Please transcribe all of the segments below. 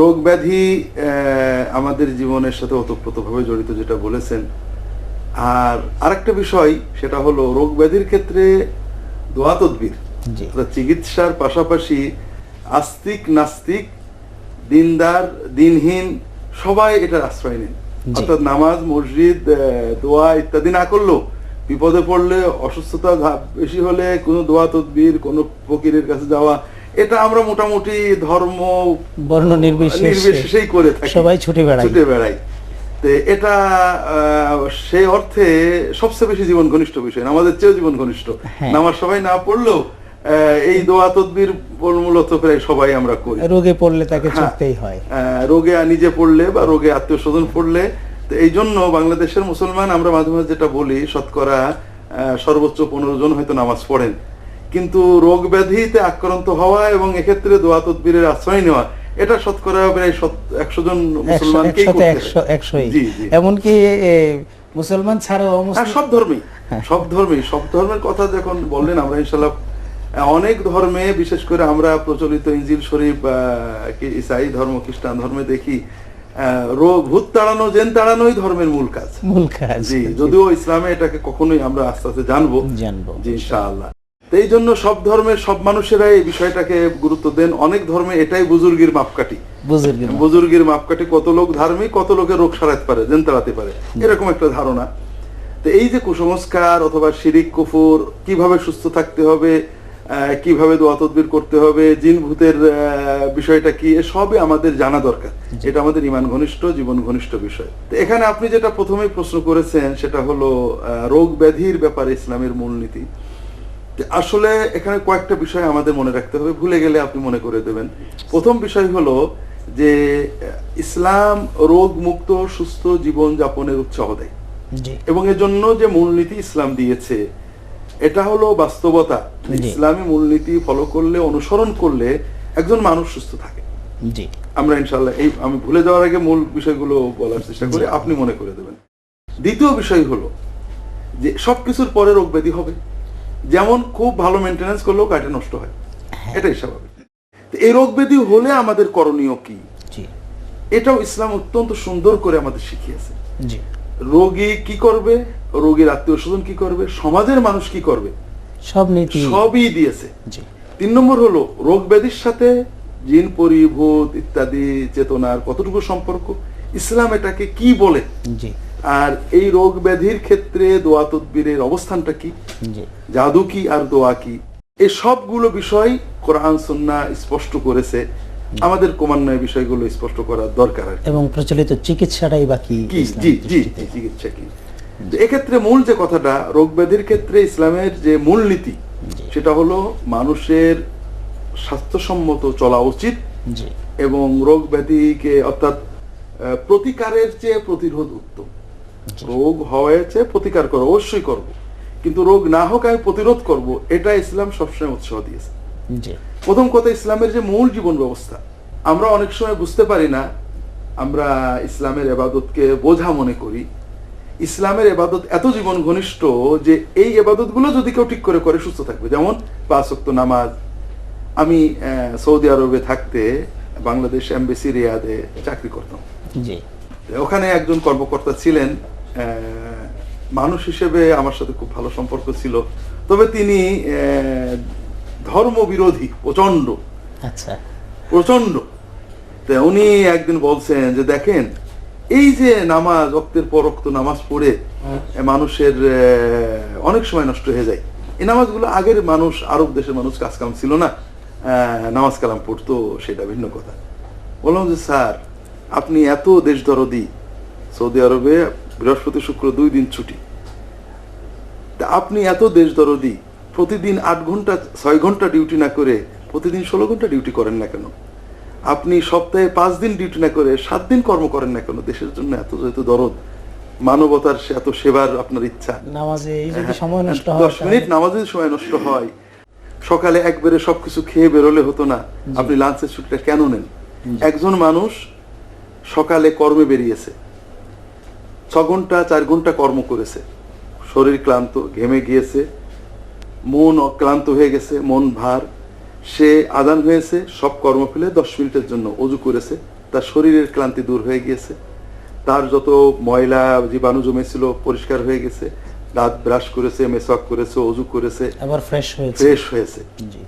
রোগ ব্যাধি আমাদের জীবনের সাথে ওতপ্রোতভাবে জড়িত যেটা বলেছেন। আর আরেকটা বিষয় সেটা হলো রোগ ব্যাধির ক্ষেত্রে দোয়া তদবির চিকিৎসার পাশাপাশি আস্তিক নাস্তিক দিনদার দিনহীন সবাই এটার আশ্রয় নেন। অর্থাৎ নামাজ মসজিদ দোয়া ইত্যাদি না করলেও বিপদে পড়লে অসুস্থতা বেশি হলে কোনো দোয়া তদবির কোনো ফকিরের কাছে যাওয়া এটা আমরা মোটামুটি ধর্ম বর্ণ নির্বিশেষে নির্বিশেষেই করে থাকি। সবাই ছুটে বেড়ায় ছুটে বেড়াই। তো এটা সেই অর্থে সবচেয়ে বেশি জীবন ঘনিষ্ঠ বিষয় আমাদের চেয়েও জীবন ঘনিষ্ঠ। হ্যাঁ। নামাজ সবাই না পড়লেও এই দোয়া তদবির মূলত প্রায় সবাই আমরা করি। রোগে পড়লে তাকে হ্যাঁ। ছুটতেই হয়। রোগে নিজে পড়লে বা রোগে আত্মীয় স্বজন পড়লে তো এই জন্য বাংলাদেশের মুসলমান আমরা মাঝে মাঝে যেটা বলি শতকরা আহ, সর্বোচ্চ পনেরো জন হয়তো নামাজ পড়েন। কিন্তু রোগ ব্যাধিতে আক্রান্ত হওয়া এবং এক্ষেত্রে দোয়া তদবিরের আশ্রয় নেওয়া এটা শতকরা প্রায় একশো জন জি এমনকি মুসলমান ছাড়াও হ্যাঁ সব ধর্মেই হ্যাঁ। সব ধর্মেই সব ধর্মের কথা যখন বললেন আমরা ইনশাল্লাহ অনেক ধর্মে বিশেষ করে আমরা প্রচলিত ইঞ্জিল শরীফ ইসাই ধর্ম খ্রিস্টান ধর্মে দেখি রোগ ভূত তাড়ানো জেন তাড়ানোই ধর্মের মূল কাজ। মূল কাজ। জি যদিও ইসলামে এটাকে কখনোই আমরা আস্তে আস্তে জানব। জানব। জি ইনশাআল্লাহ। এই জন্য সব ধর্মের সব মানুষেরাই এই বিষয়টাকে গুরুত্ব দেন। অনেক ধর্মে এটাই বুজুর্গের মাপকাঠি। বুজুর্গের মাপকাঠি। কত লোক ধার্মিক কত লোকের রোগ সারাতে পারে জেন তাড়াতে পারে এরকম একটা ধারণা। তো এই যে কুসংস্কার অথবা শিরিক কুফুর কীভাবে সুস্থ থাকতে হবে কীভাবে দোয়া তদবির করতে হবে জিন ভূতের আহ, বিষয়টা কি সবই আমাদের জানা দরকার। এটা আমাদের ইমান ঘনিষ্ঠ জীবন ঘনিষ্ঠ বিষয়। তো এখানে আপনি যেটা প্রথমেই প্রশ্ন করেছেন সেটা হলো রোগ ব্যাধির ব্যাপারে ইসলামের মূলনীতি। আসলে এখানে কয়েকটা বিষয় আমাদের মনে রাখতে হবে ভুলে গেলে আপনি মনে করে দেবেন। প্রথম বিষয় হলো যে ইসলাম রোগ মুক্ত সুস্থ জীবন যাপনের উৎসাহ দেয়। এবং এর জন্য যে মূলনীতি ইসলাম দিয়েছে এটা হলো বাস্তবতা। ইসলামী মূলনীতি ফলো করলে অনুসরণ করলে একজন মানুষ সুস্থ থাকে। জি। আমরা ইনশাল্লাহ এই আমি ভুলে যাওয়ার আগে মূল বিষয়গুলো বলার চেষ্টা করি আপনি মনে করে দেবেন। দ্বিতীয় বিষয় হলো যে সবকিছুর পরে রোগ ব্যাধি হবে। যেমন খুব ভালো মেনটেনেন্স করলেও কাটে নষ্ট হয়। এটাই স্বাভাবিক। এই রোগ ব্যাধি হলে আমাদের করণীয় কি? এটাও ইসলাম অত্যন্ত সুন্দর করে আমাদের শিখিয়েছে। রোগী কি করবে? রোগীর আত্মীয় স্বজন কি করবে? সমাজের মানুষ কি করবে? সব নীতি। সবই দিয়েছে। জি। তিন নম্বর হলো রোগ ব্যাধির সাথে জিন পরিভূত ইত্যাদি চেতনার কতটুকু সম্পর্ক? ইসলাম এটাকে কি বলে? জি। আর এই রোগ ব্যাধির ক্ষেত্রে দোয়া তদবিরের অবস্থানটা কি? জাদু কি আর দোয়া কি? এই সবগুলো বিষয় কোরআন সুন্নাহ স্পষ্ট করেছে। আমাদের ক্রমান্বয়ে বিষয়গুলো স্পষ্ট করার দরকার এবং প্রচলিত চিকিৎসাটাই বাকি কি জি জি, চিকিৎসা কি? এক্ষেত্রে মূল যে কথাটা রোগ ব্যাধির ক্ষেত্রে ইসলামের যে মূল নীতি সেটা হলো মানুষের স্বাস্থ্যসম্মত চলা উচিত এবং রোগ ব্যাধিকে অর্থাৎ প্রতিকারের চেয়ে প্রতিরোধ উত্তম। রোগ হয়েছে প্রতিকার করো অবশ্যই করব। কিন্তু রোগ না হোক আমি প্রতিরোধ করব এটা ইসলাম সবসময় উৎসাহ দিয়েছে। প্রথম কথা ইসলামের যে মূল জীবন ব্যবস্থা আমরা অনেক সময় বুঝতে পারি না আমরা ইসলামের এবাদতকে বোঝা মনে করি। ইসলামের এবাদত এত জীবন ঘনিষ্ঠ যে এই এবাদতগুলো যদি কেউ ঠিক করে করে সুস্থ থাকবে। যেমন পাঁচ নামাজ আমি সৌদি আরবে থাকতে বাংলাদেশ এমবেসি রিয়াদে চাকরি করতাম। ওখানে একজন কর্মকর্তা ছিলেন মানুষ হিসেবে আমার সাথে খুব ভালো সম্পর্ক ছিল। তবে তিনি ধর্মবিরোধী প্রচণ্ড আচ্ছা। প্রচণ্ড উনি একদিন বলছেন যে দেখেন এই যে নামাজ অক্তের পর অক্ত নামাজ পড়ে মানুষের অনেক সময় নষ্ট হয়ে যায়। এই নামাজগুলো আগের মানুষ আরব দেশের মানুষ কাজ কাম ছিল না। আহ, নামাজ কালাম পড়তো সেটা ভিন্ন কথা। বললাম যে স্যার আপনি এত দেশ দরদি সৌদি আরবে বৃহস্পতি শুক্র দুই দিন ছুটি। তা আপনি এত দেশ দরদি প্রতিদিন আট ঘণ্টা ছয় ঘণ্টা ডিউটি না করে প্রতিদিন ষোলো ঘণ্টা ডিউটি করেন না কেন? আপনি সপ্তাহে পাঁচ দিন ডিউটি না করে সাত দিন কর্ম করেন না কেন? দেশের জন্য এত যেহেতু দরদ মানবতার সে এত সেবার আপনার ইচ্ছা। নামাজে সময় নষ্ট হয় দশ মিনিট নামাজের সময় নষ্ট হয় সকালে একবারে সবকিছু খেয়ে বেরোলে হতো না। আপনি লাঞ্চের ছুটিটা কেন নেন? একজন মানুষ সকালে কর্মে বেরিয়েছে। ছ ঘণ্টা চার ঘণ্টা কর্ম করেছে। শরীর ক্লান্ত ঘেমে গিয়েছে মন ক্লান্ত হয়ে গেছে মন ভার। সে আদান হয়েছে সব কর্ম ফেলে দশ মিনিটের জন্য অজু করেছে। তার শরীরের ক্লান্তি দূর হয়ে গিয়েছে। তার যত ময়লা জীবাণু জমেছিল পরিষ্কার হয়ে গেছে। দাঁত ব্রাশ করেছে মেসওয়াক করেছে অজু করেছে। আবার ফ্রেশ হয়েছে। ফ্রেশ হয়েছে।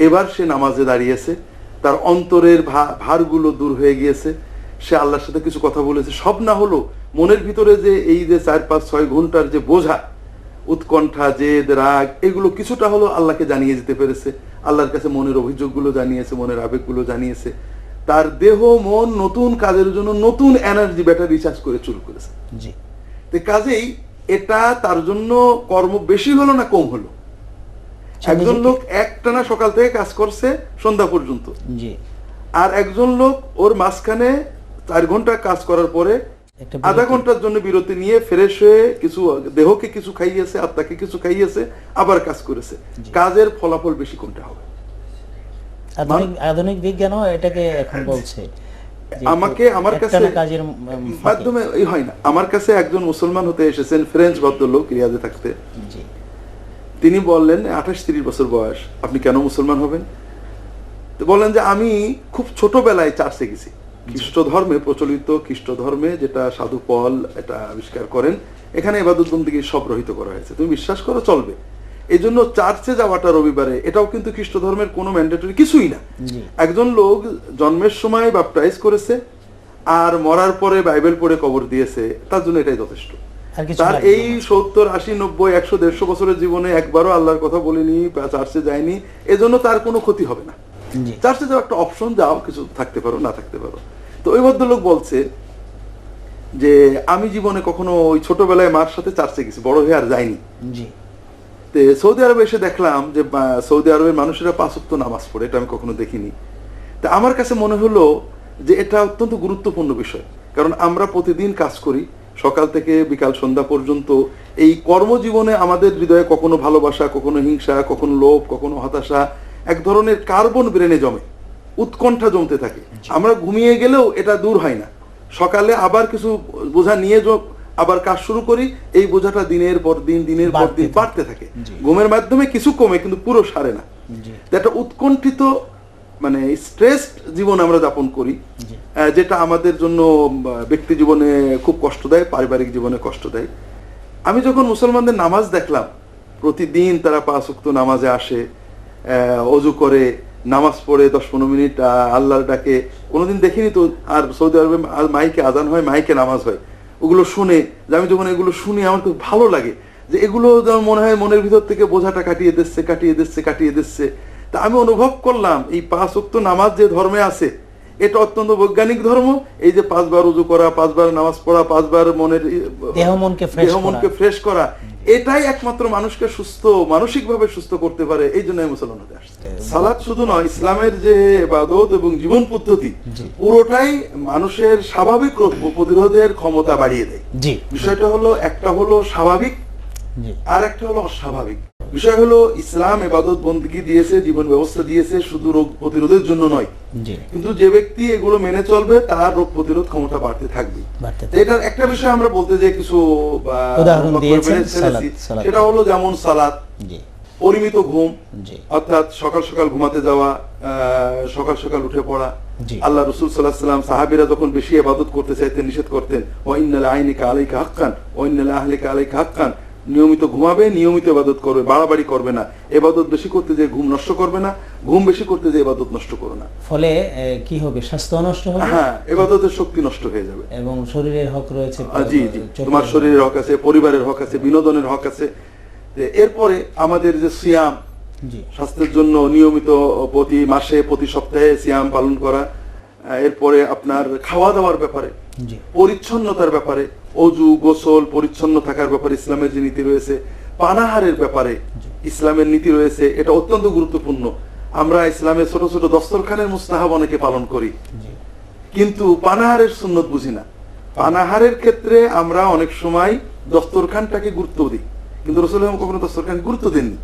এবার সে নামাজে দাঁড়িয়েছে। তার অন্তরের ভারগুলো দূর হয়ে গিয়েছে। সে আল্লাহর সাথে কিছু কথা বলেছে। সব না হলো মনের ভিতরে যে এই যে চার পাঁচ ছয় ঘণ্টার যে বোঝা উৎকণ্ঠা জেদ রাগ এগুলো কিছুটা হলো আল্লাহকে জানিয়ে যেতে পেরেছে। আল্লাহর কাছে মনের অভিযোগগুলো জানিয়েছে মনের আবেগগুলো জানিয়েছে। তার দেহ মন নতুন কাজের জন্য নতুন এনার্জি ব্যাটারি রিচার্জ করে শুরু করেছে। জি। তো কাজেই এটা তার জন্য কর্ম বেশি হলো না কম হলো? একজন নিজেকে- লোক একটানা সকাল থেকে কাজ করছে সন্ধ্যা পর্যন্ত। জি। আর একজন লোক ওর মাঝখানে চার ঘণ্টা কাজ করার পরে আধা ঘণ্টার জন্য বিরতি নিয়ে ফ্রেশ হয়ে কিছু দেহকে কিছু খাইয়েছে আত্মাকে কিছু খাইয়েছে আবার কাজ করেছে। কাজের ফলাফল বেশি কোনটা হবে? আধুনিক আধুনিক বিজ্ঞানও এটাকে এখন বলছে আমাকে আমার কাছে কাজের মাধ্যমে এই হয় না। আমার কাছে একজন মুসলমান হতে এসেছেন ফ্রেঞ্চ ভদ্রলোক রিয়াদে থাকতে। তিনি বললেন আঠাশ তিরিশ বছর বয়স আপনি কেন মুসলমান হবেন? তো বললেন যে আমি খুব ছোটবেলায় চার্চে গেছি। খ্রিস্ট ধর্মে প্রচলিত খ্রিস্ট ধর্মে যেটা সাধু পল এটা আবিষ্কার করেন এখানে এবাদত বন্দীকে সব রহিত করা হয়েছে। তুমি বিশ্বাস করো চলবে। এই জন্য চার্চে যাওয়াটা রবিবারে এটাও কিন্তু খ্রিস্ট ধর্মের কোনো ম্যান্ডেটরি কিছুই না। একজন লোক জন্মের সময় বাপটাইজ করেছে আর মরার পরে বাইবেল পড়ে কবর দিয়েছে তার জন্য এটাই যথেষ্ট। আর তার এই সত্তর আশি নব্বই একশো দেড়শো বছরের জীবনে একবারও আল্লাহর কথা বলিনি চার্চে যায়নি এজন্য তার কোনো ক্ষতি হবে না। চার্চে যাওয়া একটা অপশন যাও কিছু থাকতে পারো না থাকতে পারো। তো ওই ভদ্রলোক বলছে যে আমি জীবনে কখনো ওই ছোটবেলায় মার সাথে চার্চে গেছি বড় হয়ে আর যাইনি। জি। তে সৌদি আরবে এসে দেখলাম যে সৌদি আরবের মানুষেরা পাঁচ ওয়াক্ত নামাজ পড়ে এটা আমি কখনো দেখিনি। তা আমার কাছে মনে হলো যে এটা অত্যন্ত গুরুত্বপূর্ণ বিষয়। কারণ আমরা প্রতিদিন কাজ করি সকাল থেকে বিকাল সন্ধ্যা পর্যন্ত। এই কর্মজীবনে আমাদের হৃদয়ে কখনো ভালোবাসা কখনো হিংসা কখনো লোভ কখনো হতাশা এক ধরনের কার্বন ব্রেনে জমে উৎকণ্ঠা জমতে থাকে। আমরা ঘুমিয়ে গেলেও এটা দূর হয় না। সকালে আবার কিছু বোঝা নিয়ে আবার কাজ শুরু করি এই বোঝাটা দিনের পর দিন দিনের পর দিন বাড়তে থাকে। ঘুমের মাধ্যমে কিছু কমে কিন্তু পুরো সারে না। একটা উৎকণ্ঠিত মানে স্ট্রেস জীবন আমরা যাপন করি যেটা আমাদের জন্য ব্যক্তি জীবনে খুব কষ্ট দেয় পারিবারিক জীবনে কষ্ট দেয়। আমি যখন মুসলমানদের নামাজ দেখলাম প্রতিদিন তারা পাঁচ উক্ত নামাজে আসে অজু করে নামাজ পড়ে দশ পনেরো মিনিট আহ, আল্লাহর ডাকে কোনোদিন দেখিনি তো আর সৌদি আরবে মাইকে আজান হয় মাইকে নামাজ হয়। ওগুলো শুনে যে আমি যখন এগুলো শুনি আমার খুব ভালো লাগে। যে এগুলো যেমন মনে হয় মনের ভিতর থেকে বোঝাটা কাটিয়ে দিচ্ছে কাটিয়ে দিচ্ছে কাটিয়ে দিচ্ছে। তা আমি অনুভব করলাম এই পাঁচ উক্ত নামাজ যে ধর্মে আছে এটা অত্যন্ত বৈজ্ঞানিক ধর্ম। এই যে পাঁচবার উজু করা পাঁচবার নামাজ পড়া পাঁচবার মনের দেহ মনকে ফ্রেশ করা এটাই একমাত্র মানুষকে সুস্থ মানসিক ভাবে সুস্থ করতে পারে এই জন্য মুসলমান হতে আসছে। সালাদ শুধু নয় ইসলামের যে বাদত এবং জীবন পদ্ধতি পুরোটাই মানুষের স্বাভাবিক রোগ প্রতিরোধের ক্ষমতা বাড়িয়ে দেয়। বিষয়টা হলো একটা হলো স্বাভাবিক আর একটা হলো অস্বাভাবিক বিষয় হলো ইসলাম এবাদত বন্দী দিয়েছে জীবন ব্যবস্থা দিয়েছে শুধু রোগ প্রতিরোধের জন্য নয়। কিন্তু যে ব্যক্তি এগুলো মেনে চলবে তার রোগ প্রতিরোধ ক্ষমতা বাড়তে থাকবে। এটার একটা বিষয় আমরা বলতে যে কিছু। সেটা হলো যেমন সালাত জি। পরিমিত ঘুম অর্থাৎ সকাল সকাল ঘুমাতে যাওয়া আহ, সকাল সকাল উঠে পড়া। আল্লাহ রসুল সাল্লাহ সাল্লাম সাহাবিরা যখন বেশি আবাদত করতে চাইতেন নিষেধ করতেন ওয়াইনাল আইনিকা আলাইকা হাক্কান ওয়াইনাল আহলিকা আলাইকা হাক্কান নিয়মিত ঘুমাবে নিয়মিত এবাদত করবে বাড়াবাড়ি করবে না। এবাদত বেশি করতে যে ঘুম নষ্ট করবে না ঘুম বেশি করতে যে এবাদত নষ্ট করো না। ফলে কি হবে? স্বাস্থ্য নষ্ট হবে? হ্যাঁ এবাদতের শক্তি নষ্ট হয়ে যাবে। এবং শরীরের হক রয়েছে জি জি। তোমার শরীরের হক আছে পরিবারের হক আছে বিনোদনের হক আছে। এরপরে আমাদের যে সিয়াম স্বাস্থ্যের জন্য নিয়মিত প্রতি মাসে প্রতি সপ্তাহে সিয়াম পালন করা এরপরে আপনার খাওয়া দাওয়ার ব্যাপারে পরিচ্ছন্নতার ব্যাপারে অজু গোসল পরিচ্ছন্ন থাকার ব্যাপারে ইসলামের যে নীতি রয়েছে পানাহারের ব্যাপারে ইসলামের নীতি রয়েছে এটা অত্যন্ত গুরুত্বপূর্ণ। আমরা ইসলামের ছোট ছোট দস্তরখানের মুস্তাহাব অনেকে পালন করি। কিন্তু পানাহারের সুন্নত বুঝি না। পানাহারের ক্ষেত্রে আমরা অনেক সময় দস্তরখানটাকে গুরুত্ব দিই। কিন্তু রসুল কখনো দস্তরখান গুরুত্ব দেননি।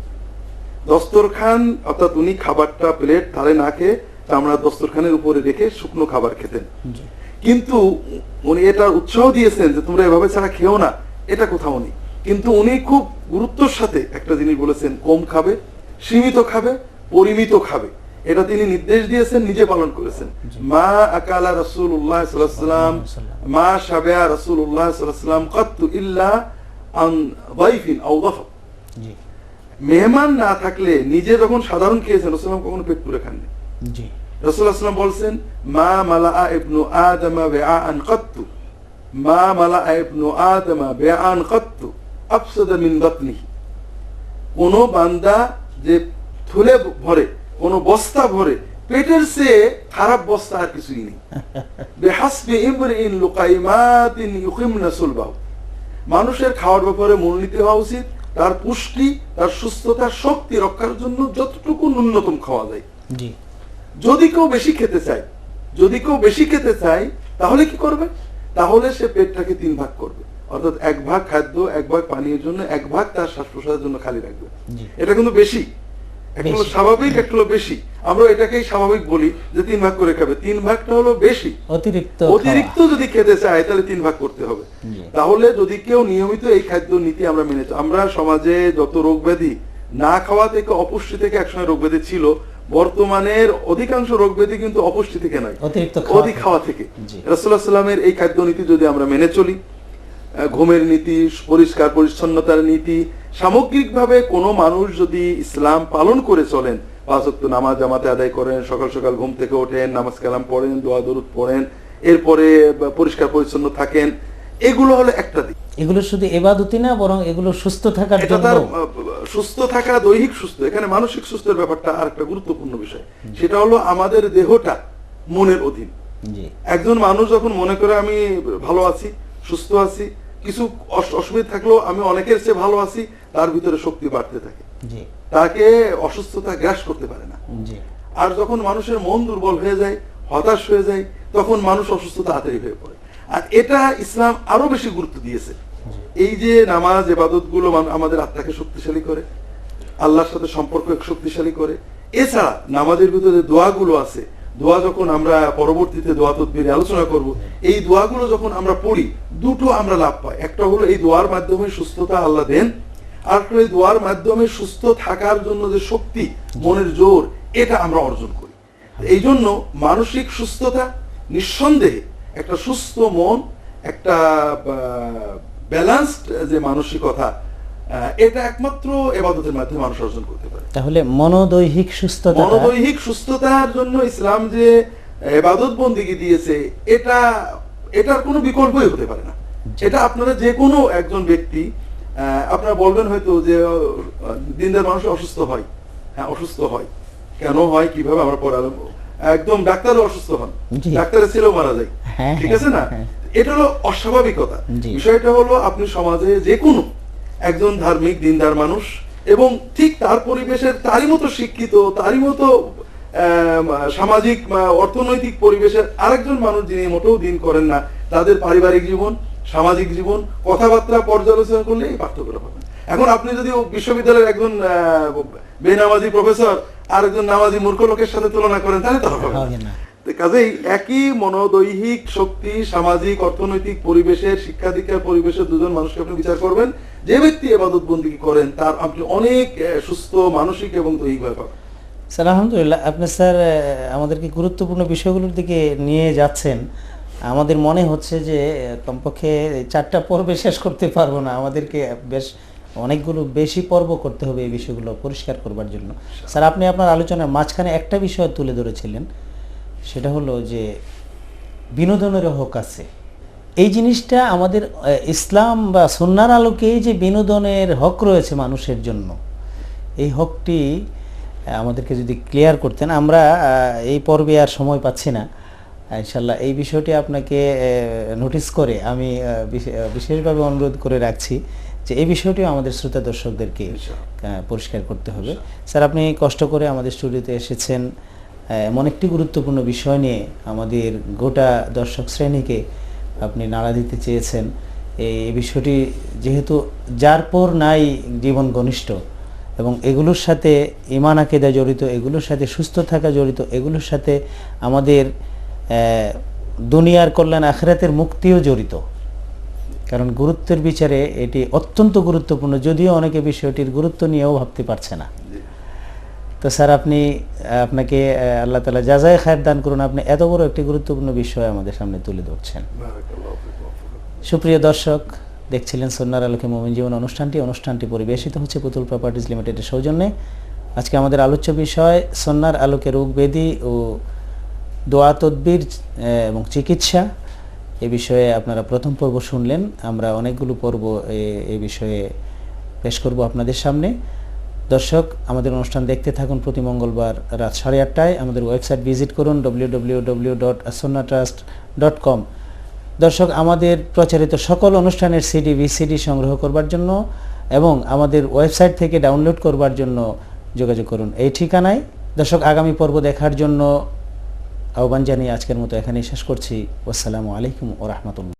দস্তরখান অর্থাৎ উনি খাবারটা প্লেট ধারে না খেয়ে আমরা দস্তরখানের উপরে রেখে শুকনো খাবার খেতেন। কিন্তু উনি এটার উৎসাহ দিয়েছেন যে তোমরা এভাবে ছাড়া খেও না এটা কোথাও নেই কিন্তু উনি খুব গুরুত্বর সাথে একটা জিনিস বলেছেন কম খাবে সীমিত খাবে পরিমিত খাবে। এটা তিনি নির্দেশ দিয়েছেন নিজে পালন করেছেন। মা আকালা রসুল আলাইহি ওয়াসাল্লাম মা শাবিয়া রসুল আলাইহি ওয়াসাল্লাম কাত্তু ইল্লা জি। মেহমান না থাকলে নিজে যখন সাধারণ খেয়েছেন রাসূলুল্লাহ কখনো পেট পুরে খাননি। জি। রাসূলুল্লাহ বলছেন মা ইবনু আদম বিআন কাত্তু। মা ইবনু আদম কাত্তু আফসাদা মিন বাতনিহি। কোন বান্দা যে থলে ভরে কোন বস্তা ভরে পেটের চেয়ে খারাপ বস্তা আর কিছুই নেই। বেহাসবি ইমরিন লুকাইমাতিন ইউকিমনা সুলবাহু। মানুষের খাওয়ার ব্যাপারে মনোনীত হওয়া উচিত তার পুষ্টি তার সুস্থতা শক্তি রক্ষার জন্য যতটুকু ন্যূনতম খাওয়া যায়। জি। যদি কেউ বেশি খেতে চায় যদি কেউ বেশি খেতে চায় তাহলে কি করবে? তাহলে সে পেটটাকে তিন ভাগ করবে। অর্থাৎ এক ভাগ খাদ্য এক ভাগ পানীয়ের জন্য এক ভাগ তার শ্বাস প্রশ্বাসের জন্য খালি রাখবে। এটা কিন্তু বেশি। একটা স্বাভাবিক একটা বেশি। আমরা এটাকেই স্বাভাবিক বলি যে তিন ভাগ করে খাবে। তিন ভাগটা হলো বেশি। অতিরিক্ত অতিরিক্ত যদি খেতে চায় তাহলে তিন ভাগ করতে হবে। তাহলে যদি কেউ নিয়মিত এই খাদ্য নীতি আমরা মেনে আমরা সমাজে যত রোগ ব্যাধি না খাওয়া থেকে অপুষ্টি থেকে একসময় রোগ ব্যাধি ছিল বর্তমানের অধিকাংশ রোগ ব্যাধি কিন্তু অপুষ্টি থেকে নয় অধিক। খাওয়া থেকে জি। রাসূলুল্লাহ সাল্লামের এই খাদ্য নীতি যদি আমরা মেনে চলি ঘুমের নীতি পরিষ্কার পরিচ্ছন্নতার নীতি সামগ্রিকভাবে কোনো মানুষ যদি ইসলাম পালন করে চলেন পাঁচ ওয়াক্ত নামাজ জামাতে আদায় করেন সকাল সকাল ঘুম থেকে ওঠেন নামাজ কালাম পড়েন দোয়া দরুদ পড়েন এরপরে পরিষ্কার পরিচ্ছন্ন থাকেন এগুলো হলো একটা দিক এগুলো শুধু এবাদতি না বরং এগুলো সুস্থ থাকার জন্য সুস্থ থাকা দৈহিক সুস্থ এখানে মানসিক সুস্থের ব্যাপারটা আর একটা গুরুত্বপূর্ণ বিষয়। সেটা হলো আমাদের দেহটা মনের অধীন। একজন মানুষ যখন মনে করে আমি ভালো আছি সুস্থ আছি কিছু অসুবিধা থাকলেও আমি অনেকের চেয়ে ভালো আছি তার ভিতরে শক্তি বাড়তে থাকে। তাকে অসুস্থতা গ্রাস করতে পারে না। আর যখন মানুষের মন দুর্বল হয়ে যায় হতাশ হয়ে যায় তখন মানুষ অসুস্থ তাড়াতাড়ি হয়ে পড়ে। আর এটা ইসলাম আরও বেশি গুরুত্ব দিয়েছে। এই যে নামাজ এবাদতগুলো আমাদের আত্মাকে শক্তিশালী করে, আল্লাহর সাথে সম্পর্ক শক্তিশালী করে। এছাড়া নামাজের ভিতরে দোয়াগুলো আছে, দোয়া যখন আমরা পরবর্তীতে দোয়া তদবিরে আলোচনা করব, এই দোয়াগুলো যখন আমরা পড়ি, দুটো আমরা লাভ পাই। একটা হলো এই দোয়ার মাধ্যমে সুস্থতা আল্লাহ দেন, আর এই দোয়ার মাধ্যমে সুস্থ থাকার জন্য যে শক্তি, মনের জোর, এটা আমরা অর্জন করি। এই জন্য মানসিক সুস্থতা নিঃসন্দেহে একটা সুস্থ মন, একটা ব্যালেন্সড যে মানসিকতা এটা একমাত্র এবাদতের মাধ্যমে মানুষ অর্জন করতে পারে। তাহলে মনোদৈহিক সুস্থতা মনোদৈহিক সুস্থতার জন্য ইসলাম যে এবাদত বন্দিগি দিয়েছে এটা এটার কোনো বিকল্পই হতে পারে না। এটা আপনারা যে কোনো একজন ব্যক্তি আপনারা বলবেন হয়তো যে দিনদার মানুষ অসুস্থ হয়। হ্যাঁ অসুস্থ হয়। কেন হয়? কীভাবে আমরা আলো- একদম ডাক্তারও অসুস্থ হন। ডাক্তারের ছেলেও মারা যায়। হ্যাঁ, ঠিক আছে না? হ্যাঁ। এটা হলো অস্বাভাবিকতা। বিষয়টা হলো আপনি সমাজে যে কোনো একজন ধার্মিক দিনদার মানুষ এবং ঠিক তার পরিবেশের তারই মতো শিক্ষিত তারই মতো সামাজিক অর্থনৈতিক পরিবেশের আরেকজন মানুষ যিনি মোটেও দিন করেন না তাদের পারিবারিক জীবন সামাজিক জীবন কথাবার্তা পর্যালোচনা করলে এই পার্থক্যটা পাবেন। এখন আপনি যদি বিশ্ববিদ্যালয়ের একজন আহ, বেনামাজি প্রফেসর আর একজন নামাজি মূর্খ লোকের সাথে তুলনা করেন তাহলে তো হবে না। কাজেই একই মনোদৈহিক শক্তি সামাজিক অর্থনৈতিক পরিবেশের শিক্ষা দীক্ষার পরিবেশের দুজন মানুষকে আপনি বিচার করবেন। যে ব্যক্তি এবাদত বন্দী করেন তার আপনি অনেক সুস্থ মানসিক এবং দৈহিকভাবে পাবেন। স্যার আলহামদুলিল্লাহ আপনি স্যার আমাদেরকে গুরুত্বপূর্ণ বিষয়গুলোর দিকে নিয়ে যাচ্ছেন। আমাদের মনে হচ্ছে যে কমপক্ষে চারটা পর্বে শেষ করতে পারব না। আমাদেরকে বেশ অনেকগুলো বেশি পর্ব করতে হবে এই বিষয়গুলো পরিষ্কার করবার জন্য। স্যার আপনি আপনার আলোচনার মাঝখানে একটা বিষয় তুলে ধরেছিলেন। সেটা হলো যে বিনোদনেরও হক আছে। এই জিনিসটা আমাদের ইসলাম বা সন্ন্যার আলোকে যে বিনোদনের হক রয়েছে মানুষের জন্য এই হকটি আমাদেরকে যদি ক্লিয়ার করতেন আমরা এই পর্বে আর সময় পাচ্ছি না। ইনশাল্লাহ এই বিষয়টি আপনাকে নোটিস করে আমি বিশেষভাবে অনুরোধ করে রাখছি যে এই বিষয়টিও আমাদের শ্রোতা দর্শকদেরকে পরিষ্কার করতে হবে। স্যার আপনি কষ্ট করে আমাদের স্টুডিওতে এসেছেন। এমন একটি গুরুত্বপূর্ণ বিষয় নিয়ে আমাদের গোটা দর্শক শ্রেণীকে আপনি নাড়া দিতে চেয়েছেন। এই বিষয়টি যেহেতু যার পর নাই জীবন ঘনিষ্ঠ এবং এগুলোর সাথে ইমান আকেদা জড়িত, এগুলোর সাথে সুস্থ থাকা জড়িত, এগুলোর সাথে আমাদের দুনিয়ার কল্যাণ, আখরাতের মুক্তিও জড়িত। কারণ গুরুত্বের বিচারে এটি অত্যন্ত গুরুত্বপূর্ণ, যদিও অনেকে বিষয়টির গুরুত্ব নিয়েও ভাবতে পারছে না। তো স্যার, আপনি আপনাকে আল্লাহ তালা যা যাজায় খায়ের দান করুন। আপনি এত বড় একটি গুরুত্বপূর্ণ বিষয় আমাদের সামনে তুলে ধরছেন। সুপ্রিয় দর্শক, দেখছিলেন সন্ন্যার আলোকে মোমিন জীবন অনুষ্ঠানটি। অনুষ্ঠানটি পরিবেশিত হচ্ছে পুতুল প্রপার্টিজ লিমিটেডের সৌজন্যে। আজকে আমাদের আলোচ্য বিষয় সন্ন্যার আলোকে রোগ ব্যাধি ও দোয়া তদ্বির এবং চিকিৎসা। এ বিষয়ে আপনারা প্রথম পর্ব শুনলেন। আমরা অনেকগুলো পর্ব এ- বিষয়ে পেশ করব আপনাদের সামনে। দর্শক, আমাদের অনুষ্ঠান দেখতে থাকুন প্রতি মঙ্গলবার রাত সাড়ে আটটায়। আমাদের ওয়েবসাইট ভিজিট করুন ডব্লিউ ডট কম দর্শক, আমাদের প্রচারিত সকল অনুষ্ঠানের সিডি ভিসিডি সংগ্রহ করবার জন্য এবং আমাদের ওয়েবসাইট থেকে ডাউনলোড করবার জন্য যোগাযোগ করুন এই ঠিকানায়। দর্শক, আগামী পর্ব দেখার জন্য আহ্বান জানিয়ে আজকের মতো এখানেই শেষ করছি। আসসালামু আলাইকুম ও রহমতুল্লাহ।